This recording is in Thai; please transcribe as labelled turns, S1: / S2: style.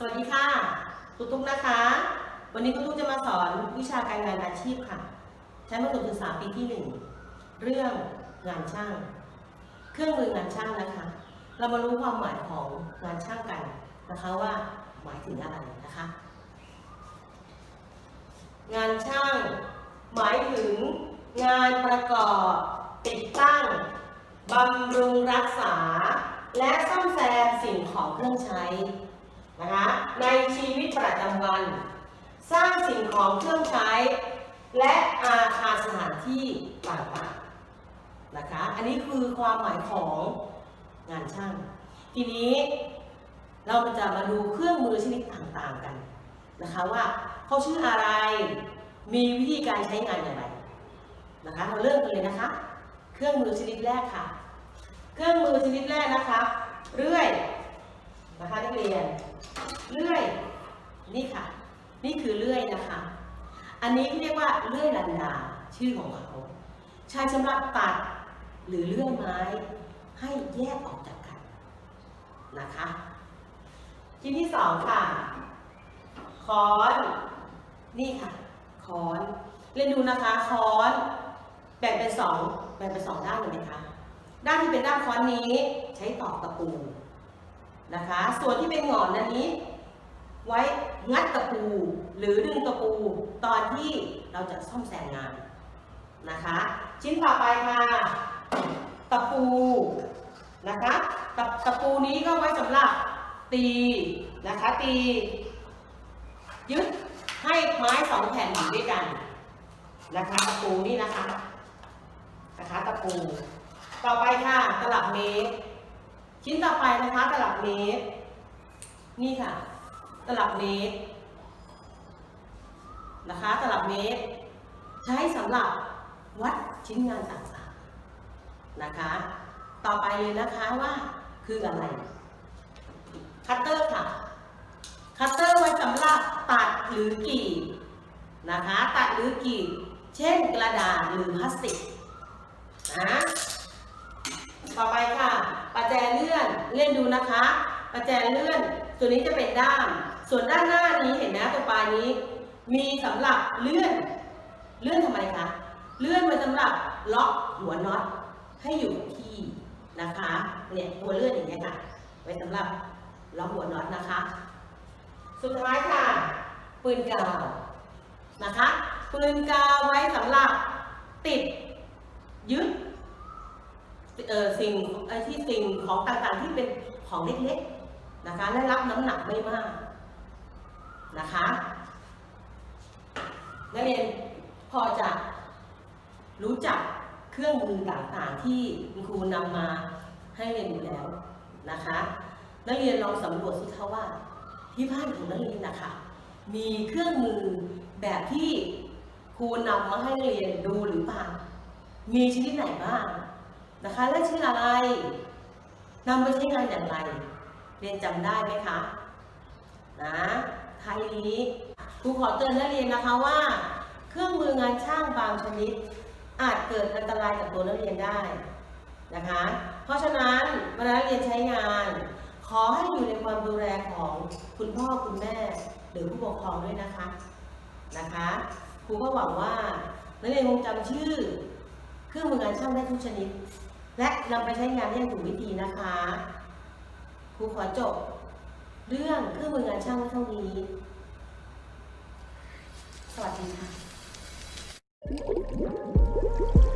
S1: สวัสดีครูตุ๊กนะคะ วันนี้ครูตุ๊กจะมาสอนวิชาการงานอาชีพค่ะชั้นประถมศึกษาปีที่หนึ่งเรื่องงานช่าง เครื่องมืองานช่างนะคะ เรามารู้ความหมายของงานช่างกันนะคะว่าหมายถึงอะไรนะคะ งานช่าง หมายถึงงานประกอบ ติดตั้งบำรุงรักษา และซ่อมแซมสิ่งของเครื่องใช้ นะคะในชีวิตประจำวัน สร้างสิ่งของเครื่องใช้ และอาคารสถานที่ต่างๆนะคะอันนี้คือความหมายของงานช่าง ทีนี้เราจะมาดูเครื่องมือชนิดต่างๆกันนะคะว่าเขาชื่ออะไรมีวิธีการใช้งานอย่างไรนะคะเราเริ่มกันเลยนะคะ เครื่องมือชนิดแรกค่ะ เครื่องมือชนิดแรกนะคะเรื่อย เรียน เลื่อยนี่ค่ะ นี่คือเลื่อยนะคะ อันนี้เรียกว่าเลื่อยลันดาชื่อของเขา ใช้สำหรับตัดหรือเลื่อยไม้ ให้แยกออกจากกันนะคะชิ้นที่สองค่ะค้อนนี่ค่ะค้อนเรียนดูนะคะค้อนแบ่งเป็นสองแบ่งเป็นสองด้านเลยนะคะด้านที่เป็นด้านค้อนนี้ใช้ตอกตะปู นะคะ ส่วนที่เป็นหงอนอันนี้ ไว้งัดตะปู หรือดึงตะปู ตอนที่เราจะซ่อมแซมงานนะคะ ชิ้นต่อไปค่ะตะปูนะคะตะตะปูนี้ก็ไว้สำหรับตีนะคะตี ยึดให้ไม้สองแผ่นอยู่ด้วยกันนะคะตะปูนี่นะคะนะคะตะปู ต่อไปค่ะตลับเมตร ชิ้นต่อไปนะคะตลับเมตร นี่ค่ะ ตลับเมตร นะคะ ตลับเมตร ใช้สำหรับวัดชิ้นงานต่างๆนะคะ ต่อไปเลยนะคะว่าคืออะไร คัตเตอร์ค่ะ คัตเตอร์ไว้สำหรับตัดหรือกรีดนะคะ ตัดหรือกรีดเช่นกระดาษหรือพลาสติกนะ ต่อไปค่ะ ประแจเลื่ อนเลื่อนดูนะคะประแจเลื่อน ส่วนนี้จะเป็นด้าม ส่วนด้านหน้านี้เห็นนะตัวปลายนี้ มีสำหรับเลื่อน เลื่อนทำไมคะ เลื่อนไว้สำหรับล็อกหัวน็อตให้อยู่ที่นะคะ เนี่ยตัวเลื่อนอย่างเงี้ยค่ะ ไว้สำหรับล็อกหัวน็อตนะคะ สุดท้ายค่ะ ปืนกาวนะคะ ปืนกาวไว้สำหรับติดยึด เอ่อสิ่งไอ้ที่สิ่งของต่างๆที่เป็นของเล็กๆนะคะและรับน้ำหนักไม่มากนะคะนักเรียนพอจะรู้จักเครื่องมือต่างๆที่คุณครูนำมาให้เรียนอยู่แล้วนะคะนักเรียนลองสำรวจสิคะว่าที่บ้านของนักเรียนนะคะมีเครื่องมือแบบที่ครูนำมาให้เรียนดูหรือเปล่ามีชนิดไหนบ้าง นะคะและชื่ออะไรนำไปใช้งานอย่างไร เรียนจำได้ไหมคะนะท้ายนี้ครูขอเตือนนักเรียนนะคะว่า เครื่องมืองานช่างบางชนิด อาจเกิดอันตรายกับตัวนักเรียนได้นะคะ เพราะฉะนั้นเวลาเรียนใช้งาน ขอให้อยู่ในความดูแลของคุณพ่อคุณแม่ หรือผู้ปกครองด้วยนะคะนะคะครูก็หวังว่านักเรียนคงจำชื่อ เครื่องมืองานช่างได้ทุกชนิด และนำไปใช้งานได้อย่างถูกวิธีนะคะครูขอจบ เรื่องเครื่องมืองานช่างไว้เท่านี้ สวัสดีค่ะ